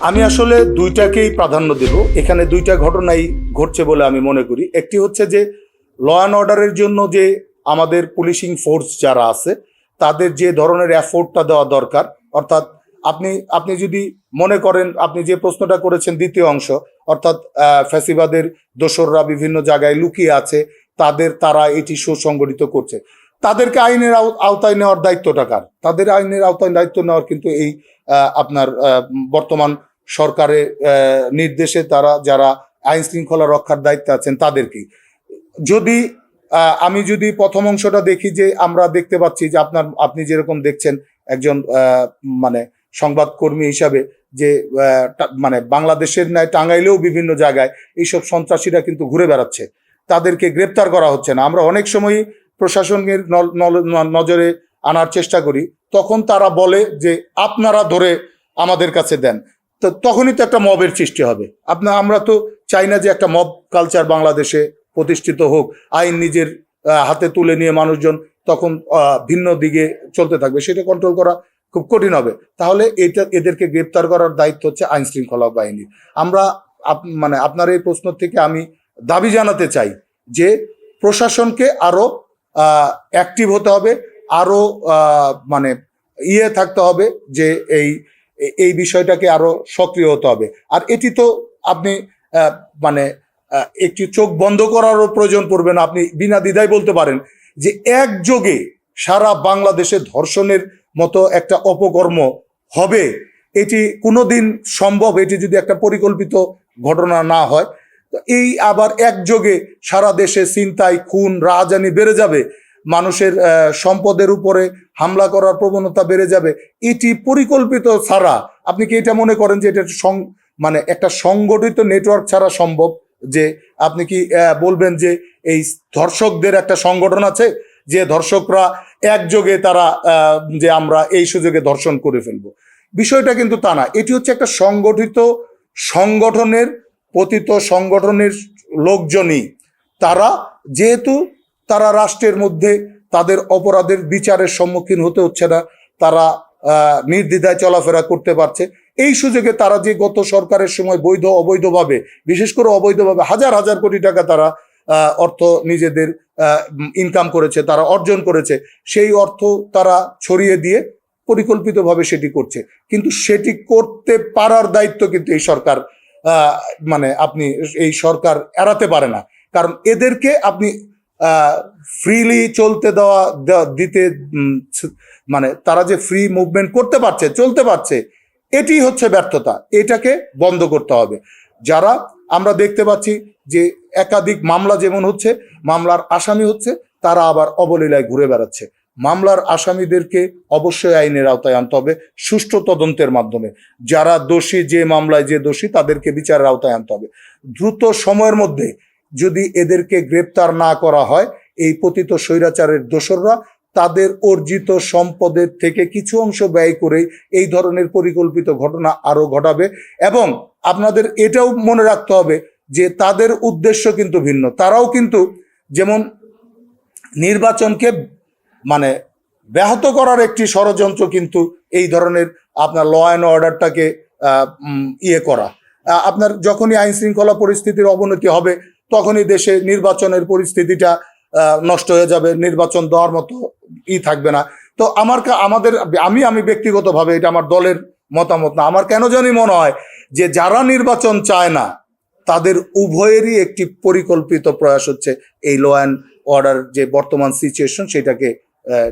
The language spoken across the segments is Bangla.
আমি আসলে দুইটাকেই প্রাধান্য দেব। এখানে দুইটা ঘটনাই ঘটছে বলে আমি মনে করি। একটি হচ্ছে যে ল অ্যান্ড অর্ডারের জন্য যে আমাদের পুলিশিং ফোর্স যারা আছে, তাদের যে ধরনের অ্যাফোর্টটা দেওয়া দরকার, অর্থাৎ আপনি আপনি যদি মনে করেন, আপনি যে প্রশ্নটা করেছেন দ্বিতীয় অংশ, অর্থাৎ ফ্যাসিবাদের দোসররা বিভিন্ন জায়গায় লুকিয়ে আছে, তাদের, তারা এটি সুসংগঠিত করছে। তাদেরকে আইনের আও- আওতায় নেওয়ার দায়িত্বটা কার? তাদের আইনের আওতায় দায়িত্ব নেওয়ার কিন্তু এই আপনার বর্তমান সরকারের নির্দেশে তারা, যারা আইন শৃঙ্খলা রক্ষার দায়িত্বে আছেন তাদেরকে। যদি আমি যদি প্রথম অংশটা দেখি যে আমরা দেখতে পাচ্ছি যে আপনার, আপনি যেরকম দেখছেন একজন মানে সংবাদকর্মী হিসাবে যে মানে বাংলাদেশের ন্যায় টাঙ্গাইলেও বিভিন্ন জায়গায় এইসব সন্ত্রাসীরা কিন্তু ঘুরে বেড়াচ্ছে। তাদেরকে গ্রেপ্তার করা হচ্ছে না। আমরা অনেক সময়ই প্রশাসনের নজরে আনার চেষ্টা করি। তখন তারা বলে যে, আপনারা ধরে আমাদের কাছে দেন। তো তখনই তো একটা মবের সৃষ্টি হবে। আপনার আমরা তো চাই না যে একটা মব কালচার বাংলাদেশে প্রতিষ্ঠিত হোক। আইন নিজের হাতে তুলে নিয়ে মানুষজন তখন ভিন্ন দিকে চলতে থাকবে সেটা কন্ট্রোল করা খুব কঠিন হবে। তাহলে এটা এদেরকে গ্রেপ্তার করার দায়িত্ব হচ্ছে আইন শৃঙ্খলা বাহিনীর। আমরা মানে আপনার এই প্রশ্ন থেকে আমি দাবি জানাতে চাই যে প্রশাসনকে আরও অ্যাক্টিভ হতে হবে আরও আহ, মানে ইয়ে থাকতে হবে যে এই এই বিষয়টাকে আরও সক্রিয় হতে হবে। আর এটি তো আপনি মানে একটি চোখ বন্ধ করারও প্রয়োজন পড়বে না। আপনি বিনা দ্বিধায় বলতে পারেন যে একযোগে সারা বাংলাদেশে ধর্ষণের মতো একটা অপকর্ম হবে, এটি কোনোদিন সম্ভব, এটি যদি একটা পরিকল্পিত ঘটনা না হয়, তো এই আবার একযোগে সারা দেশে চিন্তায় খুন, রাহাজানি বেড়ে যাবে। মানুষের সম্পদের উপরে হামলা করার প্রবণতা বেড়ে যাবে। এটি পরিকল্পিত ছাড়া, আপনি কি এটা মনে করেন যে এটা সং- মানে একটা সংগঠিত নেটওয়ার্ক ছাড়া সম্ভব? যে আপনি কি বলবেন যে এই ধর্ষকদের একটা সংগঠন আছে, যে ধর্ষকরা একযোগে তারা যে আমরা এই সুযোগে ধর্ষণ করে ফেলব? বিষয়টা কিন্তু তা না। এটি হচ্ছে একটা সংগঠিত সংগঠনের, পতিত সংগঠনের লোকজনই। তারা যেহেতু তারা রাষ্ট্রের মধ্যে তাদের অপরাধের বিচারের সম্মুখীন হতে হচ্ছে না, তারা নির্দ্বিধায় চলাফেরা করতে পারছে। এই সুযোগে তারা যে গত সরকারের সময় বৈধ অবৈধভাবে, বিশেষ করে অবৈধভাবে হাজার হাজার কোটি টাকা তারা অর্থ নিজেদের ইনকাম করেছে, তারা অর্জন করেছে, সেই অর্থ তারা ছড়িয়ে দিয়ে পরিকল্পিতভাবে সেটি করছে। কিন্তু সেটি করতে পারার দায়িত্ব কিন্তু এই সরকার মানে আপনি এই সরকার এড়াতে পারে না। কারণ এদেরকে আপনি ফ্রিলি চলতে দেওয়া দিতে মানে তারা যে ফ্রি মুভমেন্ট করতে পারছে, চলতে পারছে এটি হচ্ছে ব্যর্থতা। এটাকে বন্ধ করতে হবে। যারা আমরা দেখতে পাচ্ছি যে একাধিক মামলা যেমন হচ্ছে, মামলার আসামি হচ্ছে, তারা আবার অবলীলায় ঘুরে বেড়াচ্ছে। মামলার আসামিদেরকে অবশ্যই আইনের আওতায় আনতে হবে সুষ্ঠু তদন্তের মাধ্যমে। যারা দোষী যে মামলায় যে দোষী, তাদেরকে বিচারের আওতায় আনতে হবে। দ্রুত সময়ের মধ্যে যদি এদেরকে গ্রেপ্তার না করা হয়, এই পতিত স্বৈরাচারের দোসররা তাদের অর্জিত সম্পদের থেকে কিছু অংশ ব্যয় করে এই ধরনের পরিকল্পিত ঘটনা আরও ঘটাবে এবং আপনাদের এটাও মনে রাখতে হবে যে তাদের উদ্দেশ্য কিন্তু ভিন্ন। তারাও কিন্তু যেমন নির্বাচনকে মানে ব্যাহত করার একটি ষড়যন্ত্র কিন্তু এই ধরনের আপনার ল অ্যান্ড অর্ডারটাকে ইয়ে করা। আপনার যখনই আইন শৃঙ্খলা পরিস্থিতির অবনতি হবে তখনই দেশে নির্বাচনের পরিস্থিতিটা নষ্ট হয়ে যাবে, নির্বাচন দেওয়ার মতো ই থাকবে না। তো আমার আমাদের, আমি আমি ব্যক্তিগতভাবে এটা আমার দলের মতামত না। আমার কেন জানি মনে হয় যে যারা নির্বাচন চায় না, তাদের উভয়েরই একটি পরিকল্পিত প্রয়াস হচ্ছে এই ল অ্যান্ড অর্ডার যে বর্তমান সিচুয়েশন সেটাকে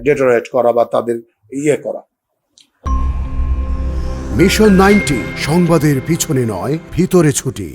ডেটোরেট করা বা তাদের ইয়ে করা। মিশন নাইনটি সংবাদের পিছনে নয়, ভিতরে ছুটি।